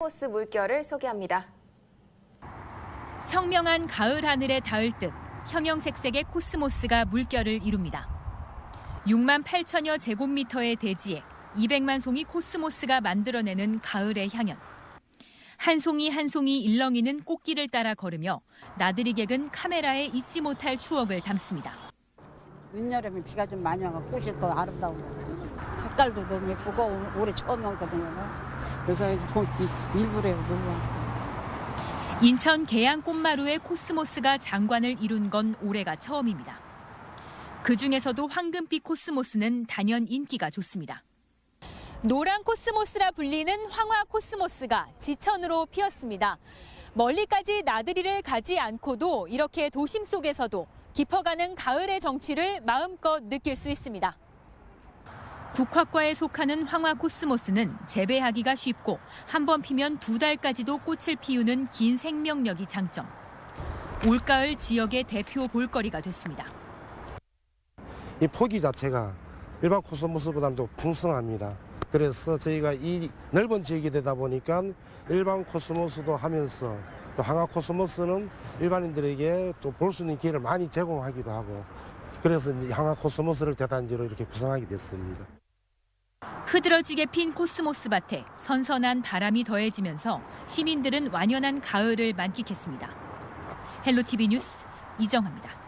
코스 물결을 소개합니다. 청명한 가을 하늘에 닿을 듯 형형색색의 코스모스가 물결을 이룹니다. 6만 8천여 제곱미터의 대지에 200만 송이 코스모스가 만들어내는 가을의 향연. 한 송이 한 송이 일렁이는 꽃길을 따라 걸으며 나들이 객은 카메라에 잊지 못할 추억을 담습니다. 늦여름에 비가 좀 많이 와서 꽃이 더 아름다운 것 같아요. 색깔도 너무 예쁘고 올- 올해 처음 왔거든요. 그래서 이제 일부러 놀러 왔어요. 인천 계양 꽃마루의 코스모스가 장관을 이룬 건 올해가 처음입니다. 그 중에서도 황금빛 코스모스는 단연 인기가 좋습니다. 노란 코스모스라 불리는 황화 코스모스가 지천으로 피었습니다. 멀리까지 나들이를 가지 않고도 이렇게 도심 속에서도 깊어가는 가을의 정취를 마음껏 느낄 수 있습니다. 국화과에 속하는 황화 코스모스는 재배하기가 쉽고 한 번 피면 두 달까지도 꽃을 피우는 긴 생명력이 장점. 올가을 지역의 대표 볼거리가 됐습니다. 이 포기 자체가 일반 코스모스보다는 좀 풍성합니다. 그래서 저희가 이 넓은 지역이 되다 보니까 일반 코스모스도 하면서 또 황화 코스모스는 일반인들에게 좀볼수 있는 기회를 많이 제공하기도 하고 그래서 이 황화 코스모스를 대단지로 이렇게 구성하게 됐습니다. 흐드러지게 핀 코스모스 밭에 선선한 바람이 더해지면서 시민들은 완연한 가을을 만끽했습니다. 헬로티비 뉴스 이정합니다.